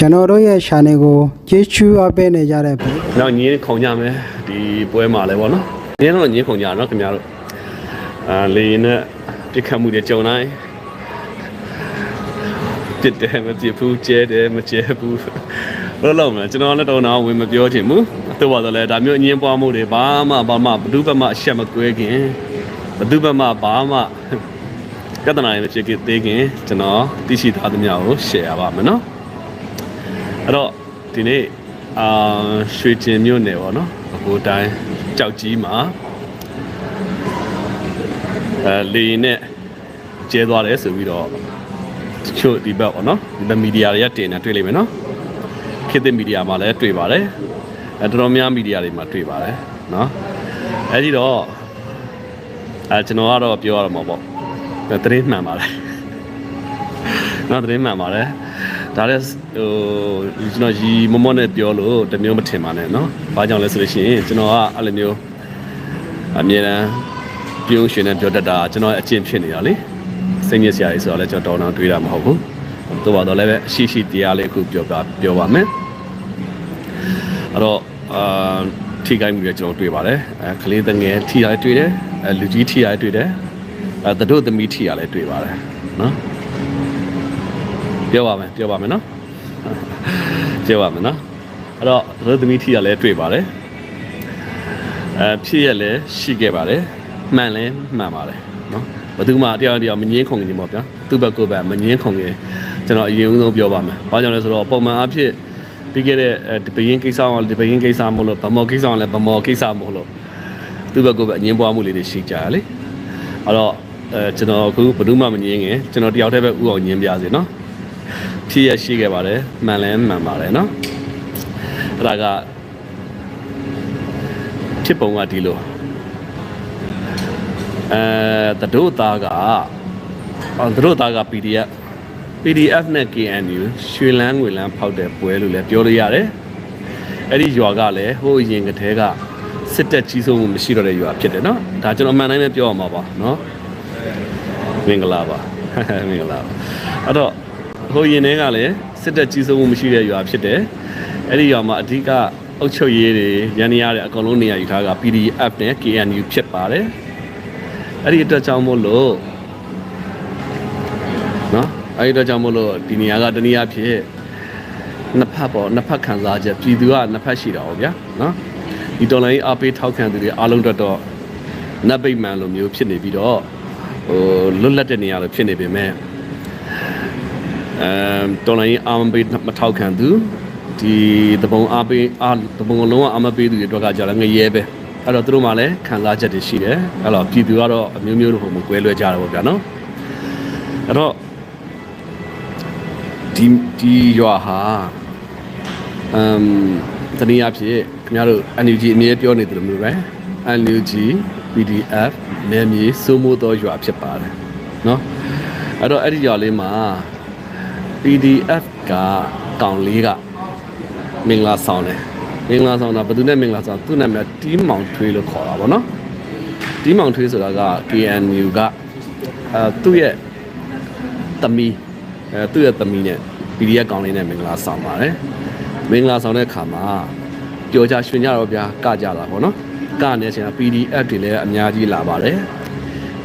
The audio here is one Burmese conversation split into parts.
ကျွန်တော်တို့ရဲ့ channel ကိုကျေးဇူးအပ်ပေးနေကြတဲ့နောက်ညင်းခုံကြမယ်ဒီပွဲမှာလဲပေါ့နော်ညင်းတော့ညင်းခုံကြနော်ခင်ဗျားတို့အာလေရင်နဲ့ပြစ်ခတ်မှုတွေကြုံတိုင်းပြစ်တယ်မပြစ်ဘူးကျဲတယ်မကျဲဘူးလို့လုံးမလားကျွန်တော်လည်းတော့တော့ဝင်မပြောချင်ဘူးတော့ပါတော့လဲဒါမျိုးအငင်းပွားမှုတွေဘာမှဘာမှဘယ်သူဘက်မှအရှက်မကွဲခင်ဘယ်သူဘက်မှဘာမှပြဿနာတွေမဖြစ်ခင်သေးခင်ကျွန်တော်သိရှိထားသမျှကို share ရပါမယ်နော် အဲ့တော့ဒီနေ့အာရွှေကျင်မြို့နယ်ပေါ့နော်အကိုတိုင်းကြောက်ကြီးမှာအဲလေရင်နဲ့ကျဲသွားတယ်ဆိုပြီးတော့တချို့ဒီဘက်ပေါ့နော်ဒီဘက်မီဒီယာတွေကတင်နေတွေ့လိမ့်မယ်နော်ခေတ်သစ်မီဒီယာမှာလည်းတွေ့ပါတယ်အဲတော်တော်များမီဒီယာတွေမှာတွေ့ပါတယ်နော်အဲဒီတော့အဲကျွန်တော်ကတော့ပြောရတော့မှာပေါ့သတင်းမှန်ပါတယ်နောက်သတင်းမှန်ပါတယ် ဒါလည်းဟိုကျွန်တော်ရီမမော့နဲ့ပြောလို့တမျိုးမထင်ပါနဲ့နော်။ဘာကြောင့်လဲဆိုလို့ရှိရင်ကျွန်တော်ကအဲ့လိုမျိုးအမြဲတမ်းပြုံးရွှင်နဲ့ပြောတတ်တာကျွန်တော်အကျင့်ဖြစ်နေတာလေ။စိတ်ညစ်စရာကြီးဆိုတော့လည်းကျွန်တော်တောင်းတတွေးတာမဟုတ်ဘူး။သို့ပါတော့လည်းပဲရှိရှိတရားလေးအခုပြောပြပြောပါမယ်။အဲ့တော့အာထိခိုက်မှုတွေကျွန်တော်တွေ့ပါတယ်အဲကလေးတငယ်ထိရတွေ့တယ်အဲလူကြီးထိရတွေ့တယ်အဲသတို့သမီးထိရလည်းတွေ့ပါတယ်နော် ပြောပါမယ်ပြောပါမယ်နော်ပြောပါမယ်နော်အဲ့တော့ရသမီထီကလည်းတွေ့ပါတယ်အဲဖြစ်ရလည်းရှိခဲ့ပါတယ်မှန်လည်းမှန်ပါတယ်နော်ဘယ်သူမှတရားတရားမငင်းခုန်နေပေါ့ဗျာသူ့ဘက်ကိုယ်ဘက်မငင်းခုန်နေကျွန်တော်အရင်ဆုံးပြောပါမယ်ဘာကြောင့်လဲဆိုတော့ပုံမှန်အဖြစ်ပြီးခဲ့တဲ့ဒီဘရင်ကိစ္စအောင်ဒီဘရင်ကိစ္စမလို့ဗမော်ကိစ္စအောင်လည်းဗမော်ကိစ္စမလို့သူ့ဘက်ကိုယ်ဘက်အငင်းပွားမှုလေးတွေရှိကြရလေအဲ့တော့အဲကျွန်တော်အခုဘယ်သူမှမငင်းခင်ကျွန်တော်တယောက်တည်းပဲဥအောင်ငင်းပြစေနော် ဖြစ်ရရှိခဲ့ပါတယ်မှန်လဲမှန်ပါတယ်เนาะအဲ့ဒါကဖြစ်ပုံကဒီလိုအဲတတို့သားကအော်တတို့သားက PDF PDF နဲ့ KNU ရွှေလန်းငွေလန်းဖောက်တဲ့ပွဲလို့လည်းပြောလို့ရတယ်အဲ့ဒီရွာကလည်းဟိုအရင်ကတည်းကစစ်တပ်ကြီးစိုးမှုမရှိတော့တဲ့ရွာဖြစ်တယ်เนาะဒါကျွန်တော်အမှန်တိုင်းပဲပြောရမှာပါเนาะမင်္ဂလာပါ မင်္ဂလာပါအဲ့တော့ ဟိုရင်ထဲကလည်းစစ်တပ်ကြီးစိုးမှုမရှိတဲ့ရွာဖြစ်တယ်။အဲ့ဒီရွာမှာအဓိကအုပ်ချုပ်ရေးတွေရန်နေရတဲ့အကောင်လုံးနေရာယူထားက PDF နဲ့ KNU ဖြစ်ပါတယ်။အဲ့ဒီအတွက်ကြောင့်မို့လို့နော်အဲ့ဒီအတွက်ကြောင့်မို့လို့ဒီနေရာကတနည်းအားဖြင့်နှစ်ဖက်ပေါ့နှစ်ဖက်ခံစားချက်ပြည်သူကနှစ်ဖက်ရှိတာပေါ့ဗျာနော်ဒီတော်လိုင်းအားပေးထောက်ခံသူတွေအားလုံးအတွက်တော့နတ်ဗိမာန်လိုမျိုးဖြစ်နေပြီးတော့ဟိုလွတ်လပ်တဲ့နေရာလိုဖြစ်နေပေမဲ့ အမ်တော်လိုင်းအာမပေးမထောက်ခံသူဒီတပုံအားပေးအားတပုံလုံးကအာမပေးသူတွေအတွက်ကကြာလည်းငရဲပဲအဲ့တော့သူတို့မှလည်းခံစားချက်တွေရှိတယ်အဲ့တော့ပြည်သူကတော့အမျိုးမျိုးလို့ဟိုမကွဲလွဲကြတယ်ပေါ့ဗျာနော်အဲ့တော့ဒီဒီရွာဟာအမ်တနည်းအားဖြင့်ခင်ဗျားတို့ NUG အမြဲပြောနေတယ်လို့မျိုးပဲ NUG PDF နယ်မြေစိုးမိုးသောရွာဖြစ်ပါတယ်နော်အဲ့တော့အဲ့ဒီရွာလေးမှာ PDF ကကောင်လေးကမင်္ဂလာဆောင်တယ်မင်္ဂလာဆောင်တာဘယ်သူနဲ့မင်္ဂလာဆောင်သူ့နာမည်တီးမောင်ထွေးလို့ခေါ်တာဗောနော်တီးမောင်ထွေးဆိုတာက KNU ကအဲသူ့ရဲ့သမီးအဲသူ့ရဲ့သမီးနဲ့ PDF ကောင်လေးနဲ့မင်္ဂလာဆောင်ပါတယ်မင်္ဂလာဆောင်တဲ့အခါမှာပျော်ကြရွှင်ကြတော့ဗျာကကြတာဗောနော်ကနေချင်း PDF တွေလည်းအများကြီးလာပါတယ်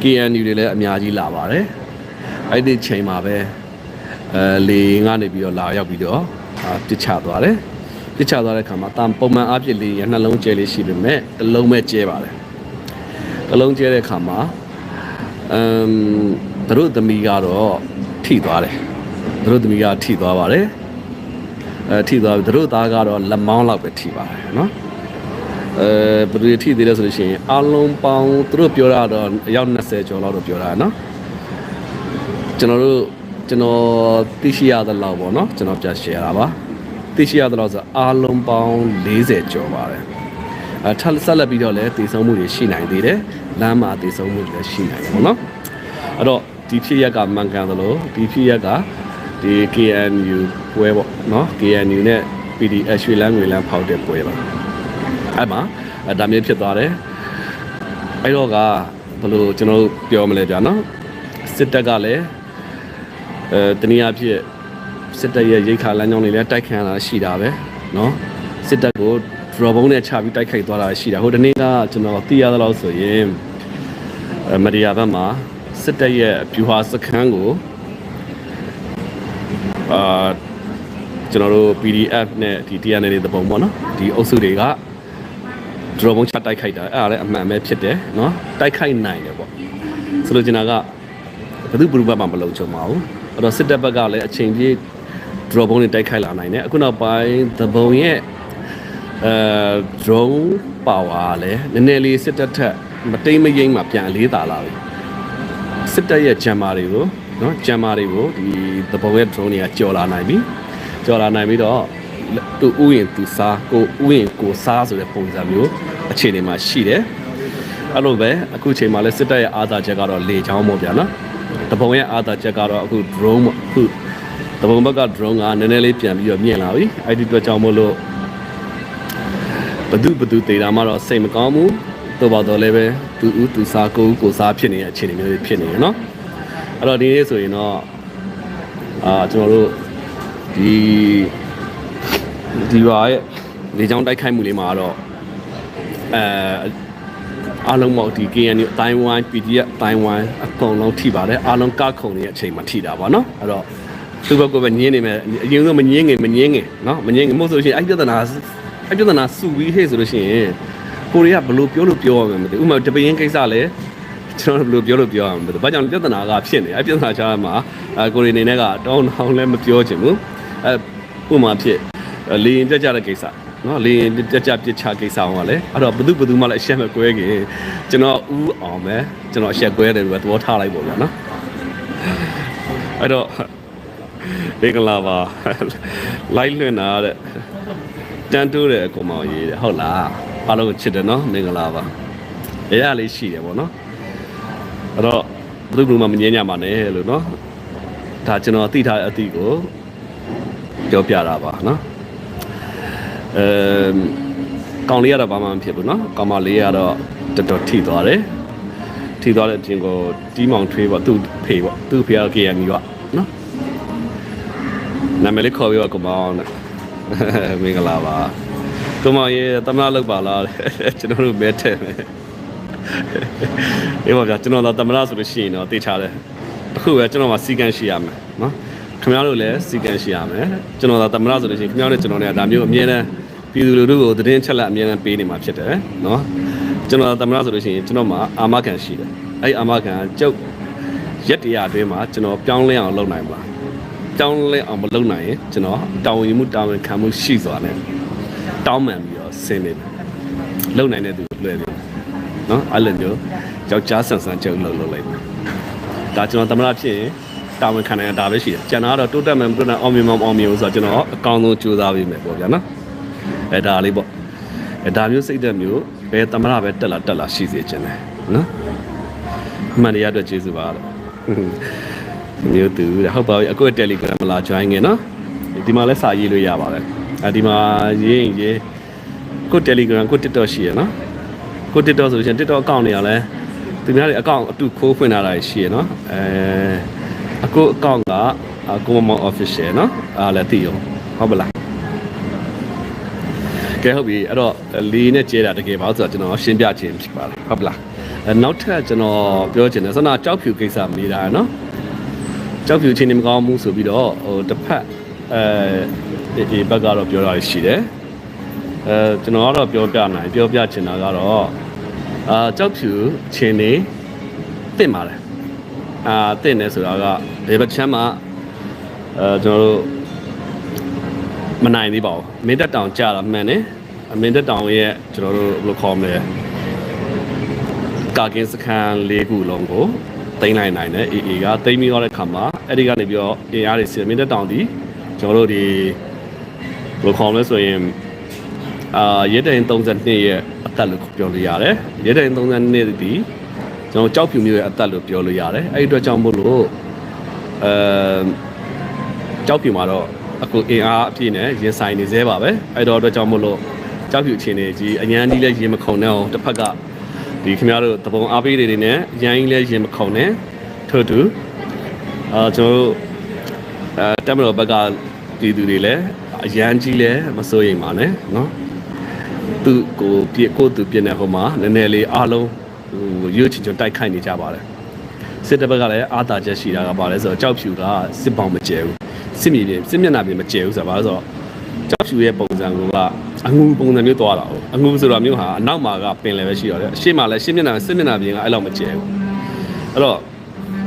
KNU တွေလည်းအများကြီးလာပါတယ်အဲ့ဒီချိန်မှာပဲ အဲလေငါနေပြီးတော့လာရောက်ပြီးတော့အာပစ်ချသွားတယ်ပစ်ချသွားတဲ့ခါမှာတန်ပုံမှန်အပြစ်လေးရနှလုံးကျဲလေးရှိပေမဲ့တစ်လုံးပဲကျဲပါတယ်တစ်လုံးကျဲတဲ့ခါမှာအမ်သူတို့သမီးကတော့ထိသွားတယ်သူတို့သမီးကထိသွားပါတယ်အဲထိသွားပြီသူတို့သားကတော့လက်မောင်းလောက်ပဲထိပါတယ်နော်အဲဘယ်လိုထိသေးလဲဆိုလို့ရှိရင်အလုံးပေါင်းသူတို့ပြောတာတော့အယောက်20ကျော်လောက်တော့ပြောတာနော်ကျွန်တော်တို့ ကျွန်တော်သိရှိရသလောက်ပေါ့နော်ကျွန်တော်ပြ share တာပါသိရှိရသလောက်ဆိုအားလုံးပေါင်း40ကျော်ပါတယ်အဲထပ်ဆက်လက်ပြီးတော့လည်းတည်ဆုံမှုတွေရှိနိုင်သေးတယ်လမ်းမှာတည်ဆုံမှုတွေလည်းရှိနိုင်တယ်ပေါ့နော်အဲ့တော့ဒီဖြစ်ရက်ကမှန်ကန်သလိုဒီဖြစ်ရက်ကဒီ KNU ပွဲပေါ့နော် KNU နဲ့ PDF ရွှေလန်းငွေလန်းဖောက်တဲ့ပွဲပါအဲ့မှာအဲဒါမျိုးဖြစ်သွားတယ်အဲ့တော့ကဘယ်လိုကျွန်တော်တို့ပြောမလဲဗျာနော်စစ်တပ်ကလည်း အဲတနည်းအားဖြင့် စစ်တပ်ရဲ့ရိတ်ခါလမ်းကြောင်းတွေလည်းတိုက်ခံရတာရှိတာပဲเนาะစစ်တပ်ကို draw ဘုံနဲ့ချပြီးတိုက်ခိုက်သွားတာရှိတာဟိုတနေ့ကကျွန်တော်သိရသလောက်ဆိုရင်အမရိယာဘက်မှာစစ်တပ်ရဲ့ဗျူဟာစခန်းကိုအာကျွန်တော်တို့ PDF နဲ့ဒီ TNL တွေတပုံပေါ့နော်ဒီအုပ်စုတွေက draw ဘုံချတိုက်ခိုက်တာအဲ့ဒါလည်းအမှန်ပဲဖြစ်တယ်เนาะတိုက်ခိုက်နိုင်တယ်ပေါ့ဆိုလိုချင်တာကဘယ်သူဘယ်သူဘက်မှမလုံခြုံပါဘူး အဲ့တော့စစ်တပ်ဘက်ကလည်းအချိန်ပြည့် draw ဘုံတွေတိုက်ခိုက်လာနိုင်တယ်အခုနောက်ပိုင်းသဘုံရဲ့အဲ drone power လည်းနည်းနည်းလေးစစ်တပ်ထက်မတိမ်မယိမ့်မှပြန်အလေးသာလာပြီစစ်တပ်ရဲ့ဂျမ်မာတွေကိုနော်ဂျမ်မာတွေကိုဒီသဘုံရဲ့ drone တွေကကြော်လာနိုင်ပြီကြော်လာနိုင်ပြီးတော့သူဥယျင်သူစားကိုဥယျင်ကိုစားဆိုတဲ့ပုံစံမျိုးအခြေအနေမှာရှိတယ်အဲ့လိုပဲအခုချိန်မှာလဲစစ်တပ်ရဲ့အာသာချက်ကတော့လေချောင်းပေါ့ဗျာနော် တပုံရဲ့အာသာချက်ကတော့အခု drone ပေါ့အခုတပုံဘက်က drone ကနည်းနည်းလေးပြန်ပြီးတော့မြင့်လာပြီအဲ့ဒီအတွက်ကြောင့်မို့လို့ဘဒုဘဒုတေတာမှတော့စိတ်မကောင်းဘူးတော့ပါတော့လည်းပဲသူဦးသူစားကိုဦးကိုစားဖြစ်နေတဲ့အခြေအနေမျိုးတွေဖြစ်နေရနော်အဲ့တော့ဒီနေ့ဆိုရင်တော့အာကျွန်တော်တို့ဒီဒီရွာရဲ့လေကြောင်းတိုက်ခိုက်မှုလေးမှာတော့အဲ အားလုံးပေါ့ဒီ KNU အတိုင်းဝိုင်း PDF အတိုင်းဝိုင်းအကုန်လုံးထိပါတယ်အားလုံးကခုံနေတဲ့အချိန်မှာထိတာပါနော်အဲ့တော့သူ့ဘက်ကပဲညင်းနေမယ်အရင်ဆုံးမညင်းငယ်မညင်းငယ်နော်မညင်းငယ်မဟုတ်ဆိုရှင်အဲ့ပြဿနာအဲ့ပြဿနာစုပြီးဟဲ့ဆိုလို့ရှိရင်ကိုရီးယားဘယ်လိုပြောလို့ပြောရမှာမသိဥမာတပင်းကိစ္စလည်းကျွန်တော်တို့ဘယ်လိုပြောလို့ပြောရမှာမသိဘာကြောင့်ပြဿနာကဖြစ်နေအဲ့ပြဿနာချားမှာအဲကိုရီနေနဲ့ကတောင်းတောင်းလည်းမပြောချင်ဘူးအဲဥမာဖြစ်လေရင်ပြတ်ကြတဲ့ကိစ္စ နော်လေရင်ကြကြပြစ်ချကိစ္စအောင်ကလည်းအဲ့တော့ဘယ်သူဘယ်သူမှလည်းအရှက်မကွဲခင်ကျွန်တော်ဥအောင်ပဲကျွန်တော်အရှက်ကွဲတယ်ပဲသဘောထားလိုက်ပေါ့ဗျာနော်အဲ့တော့ဘေကလာပါလိုက်လွင်တာတဲ့တန်တိုးတယ်အကောင်မရေးတယ်ဟုတ်လားအားလုံးချစ်တယ်နော်မင်္ဂလာပါရရလေးရှိတယ်ပေါ့နော်အဲ့တော့ဘယ်သူဘယ်သူမှမငြင်းကြပါနဲ့လို့နော်ဒါကျွန်တော်သိထားတဲ့အသည့်ကိုပြောပြတာပါနော် အဲကောင်လေးကတော့ဘာမှမဖြစ်ဘူးเนาะကောင်မလေးကတော့တော်တော်ထိသွားတယ်ထိသွားတဲ့အချင်းကိုတီးမောင်ထွေးပေါ့သူ့ဖေပေါ့သူ့ဖေက KM ကြီးပေါ့เนาะနာမည်လေးခေါ်ပြီးတော့ကောင်မောင်နဲ့မင်္ဂလာပါကောင်မောင်ရေတမနာလောက်ပါလားကျွန်တော်တို့မဲထဲမယ်အေးပါဗျာကျွန်တော်တော့တမနာဆိုလို့ရှိရင်တော့တေချာတယ်အခုပဲကျွန်တော်မှစီကံရှိရမယ်เนาะခင်ဗျားတို့လည်းစီကံရှိရမယ်ကျွန်တော်တော့တမနာဆိုလို့ရှိရင်ခင်ဗျားတို့ကျွန်တော်လည်းဒါမျိုးအမြဲတမ်း ပြည်သူလူထုကိုသတင်းချက်လက်အများနဲ့ပေးနေမှာဖြစ်တယ်နော်ကျွန်တော်သမရဆိုလို့ရှိရင်ကျွန်တော်မှာအာမခံရှိတယ်အဲ့အာမခံကျုပ်ရက်တရာအတွင်းမှာကျွန်တော်ပြောင်းလဲအောင်လုပ်နိုင်ပါတောင်းလဲအောင်မလုပ်နိုင်ရင်ကျွန်တော်တာဝန်ယူမှုတာဝန်ခံမှုရှိစွာနဲ့တောင်းပန်ပြီးတော့ဆင်းနေတယ်လုံနိုင်တဲ့သူလွယ်တယ်နော်အဲ့လိုမျိုးယောက်ျားဆန်ဆန်ကျုပ်လုံလုံလိုက်ဒါကျွန်တော်သမရဖြစ်ရင်တာဝန်ခံနိုင်တာဒါပဲရှိတယ်ကျွန်တော်ကတော့တိုးတက်မှန်ပြုတ်နိုင်အောင်မြင်မှအောင်မြင်လို့ဆိုတော့ကျွန်တော်အကောင်းဆုံးကြိုးစားပေးမယ်ပေါ့ဗျာနော် အဲဒါလေးပေါ့အဲဒါမျိုးစိတ်သက်မျိုးဘယ်တမနာပဲတက်လာတက်လာရှိစေခြင်းတယ်နော်မှန်တရားအတွက်ကျေးဇူးပါတော့မျိုးသူတဲ့ဟုတ်ပါပြီအခု Telegram လာ join ငင်နော်ဒီမှာလည်းစာရေးလို့ရပါတယ်အဲဒီမှာရေးရင်ရေးကို Telegram ကို TikTok ရှိရနော်ကို TikTok ဆိုလို့ရှိရင် TikTok account တွေကလည်းသူများတွေ account အတူခိုးဖွင့်ထားတာရှိရနော်အဲအခု account ကကိုမမ official နော်အားလည်းသိအောင်ဟုတ်ပါလား ကဲဟုတ်ပြီအဲ့တော့လီနဲ့ကျဲတာတကယ်ပါဆိုတော့ကျွန်တော်ရှင်းပြခြင်းဖြစ်ပါတယ်ဟုတ်ပါလားအဲနောက်ထပ်ကျွန်တော်ပြောချင်တယ်ဆန္ဒကြောက်ဖြူကိစ္စမနေတာနော်ကြောက်ဖြူချင်းနေမကောင်းဘူးဆိုပြီးတော့ဟိုတစ်ဖက်အဲဒီဘက်ကတော့ပြောတာရှိတယ်အဲကျွန်တော်ကတော့ပြောပြနိုင်ပြောပြချင်တာကတော့အာကြောက်ဖြူချင်းနေတင့်ပါတယ်အာတင့်နေဆိုတာကဒီဘက်ချမ်းမှာအဲကျွန်တော်တို့ မနိုင်သေးပါဘူးမင်းတက်တောင်ကြာတာမှန်တယ်အမင်းတက်တောင်ရဲ့ကျွန်တော်တို့ဘယ်လိုခေါ်မလဲကာကင်းစခန်း၄ခုလုံးကိုတိမ့်လိုက်နိုင်တယ် AA ကတိမ့်ပြီးတော့တဲ့ခါမှာအဲ့ဒီကနေပြီးတော့အင်အားတွေစီမင်းတက်တောင်ဒီကျွန်တော်တို့ဒီဘယ်လိုခေါ်မလဲဆိုရင်အာရဲတိုင်32ရဲ့အသက်လို့ပြောလို့ရတယ်ရဲတိုင်32ဒီကျွန်တော်ကြောက်ဖြူမျိုးရဲ့အသက်လို့ပြောလို့ရတယ်အဲ့ဒီအတွက်ကြောင့်မို့လို့အဲကြောက်ဖြူမှာတော့ အခုအင်အားအပြည့်နဲ့ရင်ဆိုင်နေသေးပါပဲအဲ့တော့အတွက်ကြောင့်မို့လို့ကြောက်ဖြူချင်းနေကြီးအញ្ញမ်းကြီးလည်းရင်မခုန်နဲ့အောင်တစ်ဖက်ကဒီခင်ဗျားတို့တပုံအားပေးတွေတွေနဲ့ရန်ကြီးလည်းရင်မခုန်နဲ့ထို့တူအာကျွန်တော်တို့အဲတက်မတော်ဘက်ကပြည်သူတွေလည်းအရန်ကြီးလည်းမစိုးရိမ်ပါနဲ့နော်သူကိုပြစ်ကိုသူပြစ်နေဟိုမှာနည်းနည်းလေးအားလုံးဟိုရွတ်ချင်ချင်တိုက်ခိုက်နေကြပါတယ်စစ်တပ်ဘက်ကလည်းအာသာချက်ရှိတာကပါလဲဆိုတော့ကြောက်ဖြူကစစ်ပေါင်မကျဲဘူး စစ်မြေပြင်စစ်မျက်နှာပြင်မကျဲဘူးဆိုတော့ဘာလို့ဆိုတော့ကြောက်ဖြူရဲ့ပုံစံကအငူပုံစံမျိုးသွားတာဟုတ်အငူဆိုတော့မျိုးဟာအနောက်မှာကပင်လယ်ပဲရှိတော့တယ်အရှေ့မှာလည်းရှစ်မျက်နှာစစ်မျက်နှာပြင်ကအဲ့လောက်မကျဲဘူးအဲ့တော့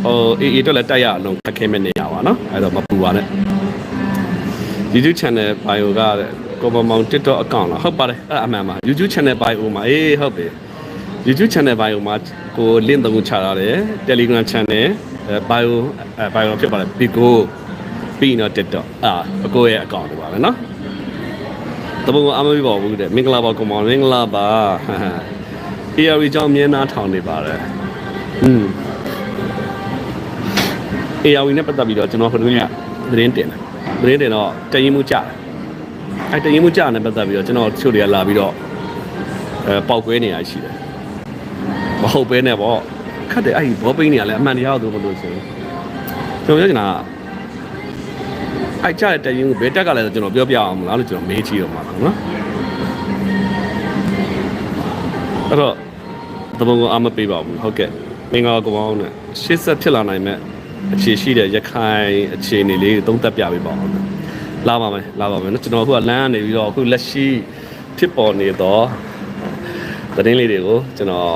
ဟိုအေးအေးတော့လည်းတိုက်ရအောင်ခက်ခဲမဲ့နေရပါတော့အဲ့တော့မပူပါနဲ့ YouTube channel bio ကကိုမမောင် TikTok account လားဟုတ်ပါတယ်အဲ့အမှန်ပါ YouTube channel bio မှာအေးဟုတ်ပြီ YouTube channel bio မှာကို link သုံးခုချထားတယ် Telegram channel အဲ bio အဲ bio ဖြစ်ပါတယ် Bigo ပြီးတော့ TikTok အာအကိုရဲ့ account တွေပါပဲเนาะတပုံကအမပြပါဘူးတဲ့မင်္ဂလာပါကိုမောင်မင်္ဂလာပါ AR ကြောင့်မြင်းနာထောင်နေပါတယ်อืม AR နဲ့ပတ်သက်ပြီးတော့ကျွန်တော်ခဏကသတင်းတင်တယ်သတင်းတင်တော့တရင်မှုကြတယ်အဲတရင်မှုကြတယ်ပတ်သက်ပြီးတော့ကျွန်တော်တချို့တွေကလာပြီးတော့အဲပေါက်ကွဲနေရရှိတယ်မဟုတ်ပဲနဲ့ပေါ့ခတ်တယ်အဲ့ဒီဘောပိန်းနေရလဲအမှန်တရားတော့မလို့ဆိုရင်ကျွန်တော်ပြောချင်တာက အဲ့ကြတဲ့တရင်ကိုဘယ်တက်ကလဲဆိုကျွန်တော်ပြောပြအောင်မလားလို့ကျွန်တော်မေးကြည့်တော့မှာပါနော်အဲ့တော့တဘုံကအာမပေးပါဘူးဟုတ်ကဲ့မင်္ဂလာကောင်နဲ့ရှေ့ဆက်ဖြစ်လာနိုင်မဲ့အခြေရှိတဲ့ရခိုင်အခြေအနေလေးသုံးသပ်ပြပေးပါဦးလာပါမယ်လာပါမယ်နော်ကျွန်တော်အခုကလမ်းကနေပြီးတော့အခုလက်ရှိဖြစ်ပေါ်နေတော့သတင်းလေးတွေကိုကျွန်တော်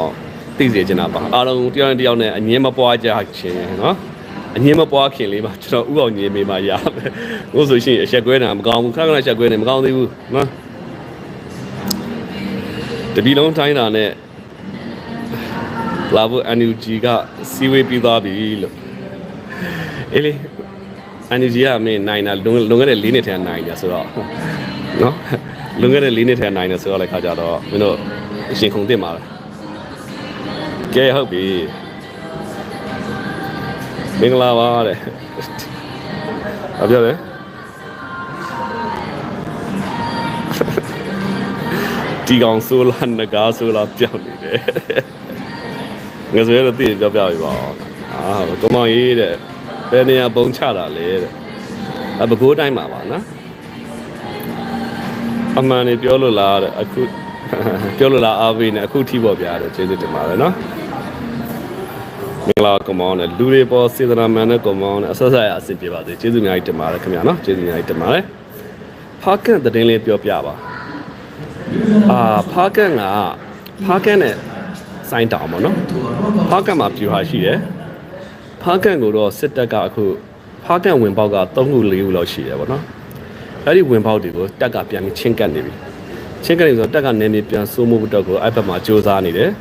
သိစေချင်တာပါအားလုံးတယောက်နဲ့တယောက်နဲ့အငင်းမပွားကြခြင်းနော် အငင်းမပွားခင်လေးပါကျွန်တော်ဥအောင်ကြီးမေးမှရမယ်ဘို့ဆိုရှင်အချက်ကွဲတာမကောင်းဘူးခဏခဏချက်ကွဲနေမကောင်းသေးဘူးနော်တပီလုံးတိုင်းတာနဲ့လာဖို့ NUG ကစီဝေးပြီးသွားပြီလို့အေးလေ NUG ကမင်းနိုင်တာလွန်လွန်ခဲ့တဲ့၄နှစ်ထဲနိုင်ကြဆိုတော့နော်လွန်ခဲ့တဲ့၄နှစ်ထဲနိုင်တယ်ဆိုတော့လည်းခါကြတော့မင်းတို့အရှင်ခုန်တင်ပါလားကဲဟုတ်ပြီ မင်္ဂလာပါတဲ့ဘာပြောလဲဒီကောင်ဆိုလာငကားဆိုလာပြောင်းနေတယ်ငါဆိုရတော့သိရင်ပြောပြပြီပါအာကောင်းမောင်ရေးတဲ့ဘယ်နေရာပုံချတာလဲတဲ့အဘကိုးတိုင်းမှာပါနော်အမှန်နေပြောလို့လားတဲ့အခုပြောလို့လားအားပေးနေအခုထိပေါ့ဗျာတဲ့ကျေးဇူးတင်ပါတယ်နော် မင်္ဂလာကောင်းမောင်နဲ့လူတွေပေါ်စေတနာမှန်တဲ့ကောင်းမောင်နဲ့အဆက်ဆက်ရအဆင်ပြေပါစေကျေးဇူးအများကြီးတင်ပါတယ်ခင်ဗျာနော်ကျေးဇူးအများကြီးတင်ပါတယ်ဖားကန့်သတင်းလေးပြောပြပါအာဖားကန့်ကဖားကန့်နဲ့စိုင်းတောင်ပေါ့နော်ဖားကန့်မှာပြူဟာရှိတယ်ဖားကန့်ကိုတော့စစ်တပ်ကအခုဖားကန့်ဝင်ပေါက်က3ခု4ခုလောက်ရှိတယ်ပေါ့နော်အဲ့ဒီဝင်ပေါက်တွေကိုတပ်ကပြန်ပြီးချင်းကတ်နေပြီချင်းကလေးဆိုတော့တက်ကနေမြေပြန်စိုးမှုတော့ကိုအဲ့ဘက်မှာစူးစမ်းနေတယ်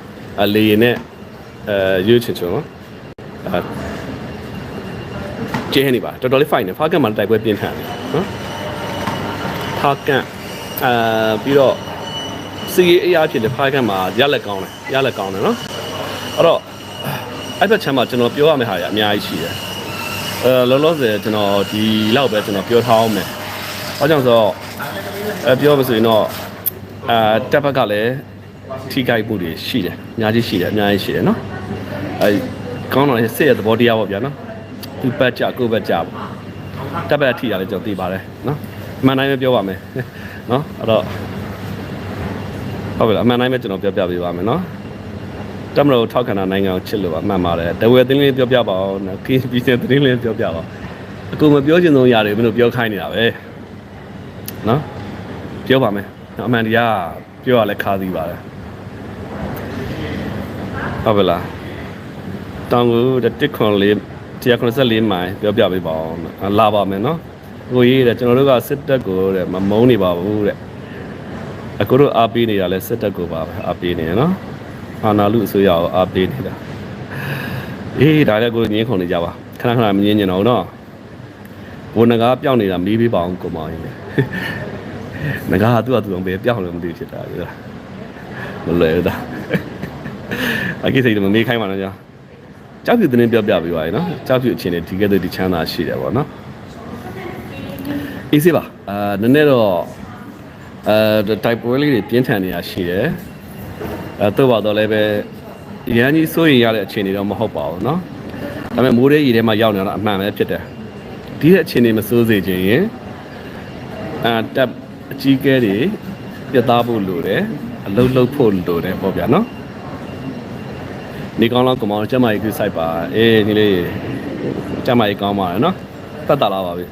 အလေရင်နဲ့ အဲရွေးချင်ချင်နော်အဲကျင်းနေပါတော်တော်လေး fight နေဖားကန်မှာတိုက်ပွဲပြင်းထန်တယ်နော်ဖားကန်အဲပြီးတော့စီအေးအရာဖြစ်တယ်ဖားကန်မှာရလက်ကောင်းတယ်ရလက်ကောင်းတယ်နော်အဲ့တော့အဲ့ဘက်ချမ်းမှာကျွန်တော်ပြောရမယ့်ဟာတွေအများကြီးရှိတယ်အဲလောလောဆယ်ကျွန်တော်ဒီလောက်ပဲကျွန်တော်ပြောထားအောင်မယ်ဘာကြောင့်ဆိုတော့အဲပြောမဆိုရင်တော့အာတက်ဘက်ကလည်း ထိခိုက်မှုတွေရှိတယ်အများကြီးရှိတယ်အများကြီးရှိတယ်နော်အဲကောင်းတော့စစ်ရဲ့သဘောတရားပေါ့ဗျာနော်သူပတ်ကြကိုယ့်ဘက်ကြပေါ့တက်ဘက်ထိတာလည်းကျွန်တော်သိပါတယ်နော်အမှန်တိုင်းပဲပြောပါမယ်နော်အဲ့တော့ဟုတ်ပြီလားအမှန်တိုင်းပဲကျွန်တော်ပြောပြပေးပါမယ်နော်တမလို့ထောက်ခံတာနိုင်ငံကိုချစ်လို့ပါအမှန်ပါတယ်တဝဲသတင်းလေးပြောပြပါအောင်နော်ကင်းပြည်တဲ့သတင်းလေးပြောပြပါအကူမပြောချင်ဆုံးຢာတွေမင်းတို့ပြောခိုင်းနေတာပဲနော်ပြောပါမယ်အမှန်တရားပြောရလဲခါသီးပါတယ် ဟုတ်ပါလားတောင်ကိုတစ်ခွန်လေး194မိုင်ပြောပြပေးပါအောင်လာပါမယ်နော်ကိုကြီးတဲ့ကျွန်တော်တို့ကစစ်တပ်ကိုတဲ့မမုန်းနေပါဘူးတဲ့အခုတို့အားပေးနေတာလဲစစ်တပ်ကိုပါပဲအားပေးနေရနော်အာနာလူအစိုးရကိုအားပေးနေတာအေးဒါလည်းကိုငင်းခုန်နေကြပါခဏခဏမငင်းညင်တော့နော်ဘုံငကားပြောင်းနေတာမေးပေးပါအောင်ကိုမောင်ကြီးငကားကသူ့အတူအောင်ပဲပြောင်းလို့မသိဖြစ်တာလေမလွယ်တာ အကိစ္စတွေမမေးခိုင်းပါနဲ့ကြာကြောက်ပြတဲ့ပြောပြပေးပါရနော်ကြောက်ပြအချင်းနဲ့ဒီကဲတဲ့ဒီချမ်းသာရှိတယ်ပေါ့နော်အေးစေးပါအာနည်းနည်းတော့အဲတိုက်ပွဲလေးတွေပြင်းထန်နေတာရှိတယ်အဲတော့ပါတော့လည်းပဲရန်ကြီးစိုးရင်ရတဲ့အခြေအနေတော့မဟုတ်ပါဘူးเนาะဒါပေမဲ့မိုးရဲကြီးထဲမှာရောက်နေတာတော့အမှန်ပဲဖြစ်တယ် ဒီရဲ့အခြေအနေမစိုးစေခြင်းရင်အာတက်အကြီးကဲတွေပြတ်သားဖို့လိုတယ်အလုံးလုံးဖို့လိုတယ်ပေါ့ဗျာနော် နေကောင်းလောက်ကမောင်ကျမကြီးគឺစိုက်ပါအေးဒီလေးကျမကြီးကောင်းပါရနော်တတ်တာလာပါပြီ